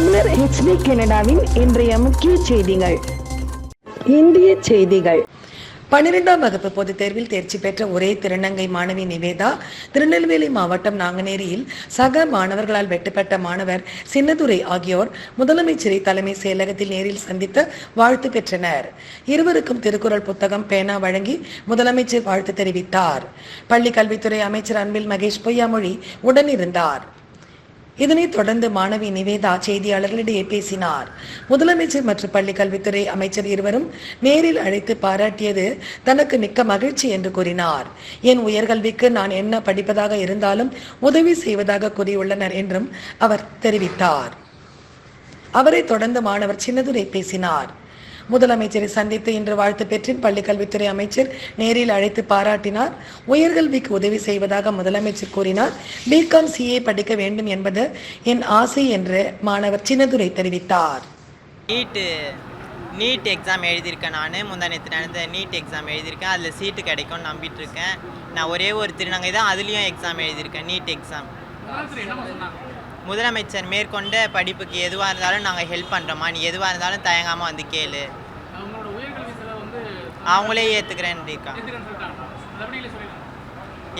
தமிழர் ஹெச்டி கனடாவின் இன்றைய முக்கிய செய்திகள். இந்திய செய்திகள். பன்னிரெண்டாம் வகுப்பு பொதுத் தேர்வில் தேர்ச்சி பெற்ற ஒரே திருநங்கை மாணவி நிவேதா திருநெல்வேலி மாவட்டம் நாங்குநேரியில் சக மாணவர்களால் வெட்டுப்பட்ட மாணவர் சின்னதுரை ஆகியோர் முதலமைச்சரை தலைமை செயலகத்தில் நேரில் சந்தித்து வாழ்த்து பெற்றனர். இருவருக்கும் திருக்குறள் புத்தகம் பேனா வழங்கி முதலமைச்சர் வாழ்த்து தெரிவித்தார். பள்ளி கல்வித்துறை அமைச்சர் அன்பில் மகேஷ் பொய்யாமொழி உடனிருந்தார். இதனைத் தொடர்ந்து மாணவி நிவேதா செய்தியாளர்களிடையே பேசினார். முதலமைச்சர் மற்றும் பள்ளி கல்வித்துறை அமைச்சர் இருவரும் நேரில் அழைத்து பாராட்டியது தனக்கு மிக்க மகிழ்ச்சி என்று கூறினார். என் உயர்கல்விக்கு நான் என்ன படிப்பதாக இருந்தாலும் உதவி செய்வதாக கூறியுள்ளனர் என்றும் அவர் தெரிவித்தார். அவரை தொடர்ந்து மாணவர் சின்னதுரை பேசினார். முதலமைச்சரை சந்தித்து இன்று வாழ்த்து பெற்று பள்ளி கல்வித்துறை அமைச்சர் நேரில் அழைத்து பாராட்டினார். உயர்கல்விக்கு உதவி செய்வதாக முதலமைச்சர் கூறினார். பிகாம் சிஏ படிக்க வேண்டும் என்பது என் ஆசை என்று மாணவர் சின்னதுரை தெரிவித்தார். நீட்டு நீட் எக்ஸாம் எழுதியிருக்கேன் நான். முந்தானத்து நடந்த நீட் எக்ஸாம் எழுதியிருக்கேன். அதில் சீட்டு கிடைக்கும்னு நம்பிட்டு இருக்கேன் நான் ஒரே ஒரு திருநங்கை தான் அதுலேயும் எக்ஸாம் எழுதியிருக்கேன் நீட் எக்ஸாம் முதலமைச்சர் மேற்கொண்ட படிப்புக்கு எதுவாக இருந்தாலும் நாங்கள் ஹெல்ப் பண்ணுறோமா நீ எதுவாக இருந்தாலும் தயங்காமல் வந்து கேளு. அவங்களே ஏற்றுக்கிறேன்னு இருக்காங்க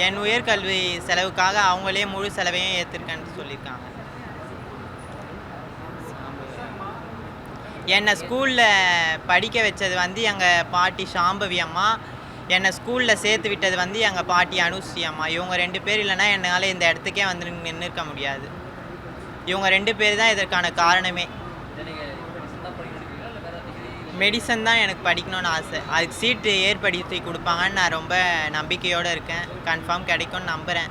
என் உயர்கல்வி செலவுக்காக அவங்களே முழு செலவையும் ஏற்றிருக்கேன்னு சொல்லியிருக்காங்க என்னை ஸ்கூலில் படிக்க வச்சது வந்து எங்கள் பாட்டி சாம்பவி அம்மா. என்னை ஸ்கூலில் சேர்த்து விட்டது வந்து எங்கள் பாட்டி அனுஸ்ரீ அம்மா. இவங்க ரெண்டு பேர் இல்லைன்னா என்னால் இந்த இடத்துக்கே வந்து நின்று இருக்க முடியாது. இவங்க ரெண்டு பேர் தான் இதற்கான காரணமே. மெடிசன் தான் எனக்கு படிக்கணும்னு ஆசை. அதுக்கு சீட்டு ஏற்படுத்தி கொடுப்பாங்கன்னு நான் ரொம்ப நம்பிக்கையோடு இருக்கேன். கன்ஃபார்ம் கிடைக்கும்னு நம்புகிறேன்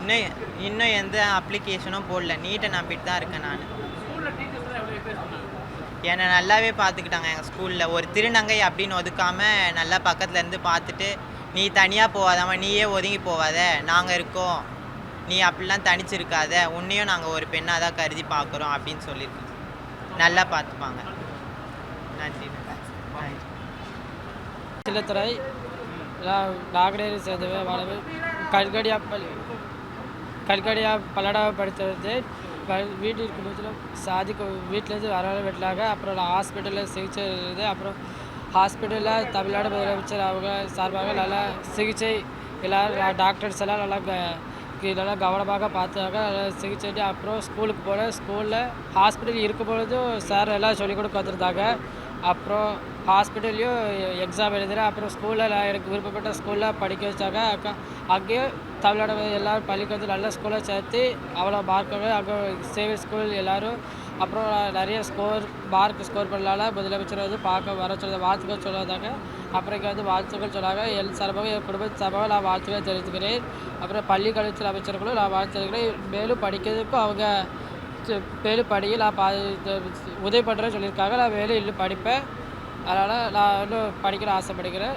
இன்னும் இன்னும் எந்த அப்ளிகேஷனும் போடல. நீட்டை நம்பிட்டு தான் இருக்கேன் நான். என்னை நல்லாவே பார்த்துக்கிட்டாங்க எங்கள் ஸ்கூலில் ஒரு திருநங்கை அப்படின்னு ஒதுக்காம நல்லா பக்கத்துல இருந்து பார்த்துட்டு நீ தனியாக போகாதாம்மா. நீயே ஒதுங்கி போகாத. நாங்கள் இருக்கோம். நீ அப்படிலாம் தனிச்சிருக்காத. உன்னையும் நாங்கள் ஒரு பெண்ணாக தான் கருதி பார்க்குறோம் அப்படின்னு சொல்லியிருக்கோம் நல்லா பார்த்துப்பாங்க. நன்றி சில்லத்துறை நாகடேரி சேர்ந்தவே வாழவே கல்கடியா பள்ளி கல்கடியா பல்லடா படித்தது வீட்டில் இருக்கும்போது சாதி வீட்டிலேருந்து வர விடலாங்க அப்புறம் ஹாஸ்பிட்டலில் சிகிச்சை இருந்தது அப்புறம் ஹாஸ்பிட்டலில் தமிழ்நாடு முதலமைச்சர் அவங்க சார்பாக நல்லா சிகிச்சை எல்லோரும் டாக்டர்ஸ் எல்லாம் நல்லா க நல்லா கவனமாக பார்த்தாங்க. நல்லா சிகிச்சை அப்புறம் ஸ்கூலுக்கு போனேன். ஸ்கூலில் ஹாஸ்பிட்டல் இருக்கும் பொழுதும் சார் எல்லாம் சொல்லிக் கொடுக்க வந்திருந்தாங்க. அப்புறம் ஹாஸ்பிட்டல்லையும் எக்ஸாம் எழுதுறேன். அப்புறம் ஸ்கூலில் எனக்கு விருப்பப்பட்ட ஸ்கூலில் படிக்க வச்சாங்க. அக்கா அங்கேயும் தமிழ்நாடு எல்லாரும் பள்ளிக்கு வந்து நல்ல ஸ்கூலாக சேர்த்து அவ்வளோ மார்க்கு அங்கே சேவை ஸ்கூல் எல்லோரும் அப்புறம் நான் நிறைய ஸ்கோர் மார்க் ஸ்கோர் பண்ணலால முதலமைச்சர் வந்து பார்க்க வர சொல்ல வாழ்த்துக்கள் சொல்லாதாங்க. அப்புறம் இங்கே வந்து வாழ்த்துக்கள் சொன்னாங்க. என் சார்பாக என் குடும்ப சார்பாக நான் வாழ்த்துக்களை தெரிவித்துக்கிறேன் அப்புறம் பள்ளி கல்வித்துறை அமைச்சர்களும் நான் வாழ்த்து தெரிவிக்கிறேன் மேலும் படிக்கிறதுக்கும் அவங்க மேலும் படிக்க நான் பா உதவி பண்ணுறேன்னு சொல்லியிருக்காங்க. நான் மேலும் இன்னும் படிப்பேன். அதனால் நான் இன்னும் படிக்கிற ஆசைப்படுகிறேன்.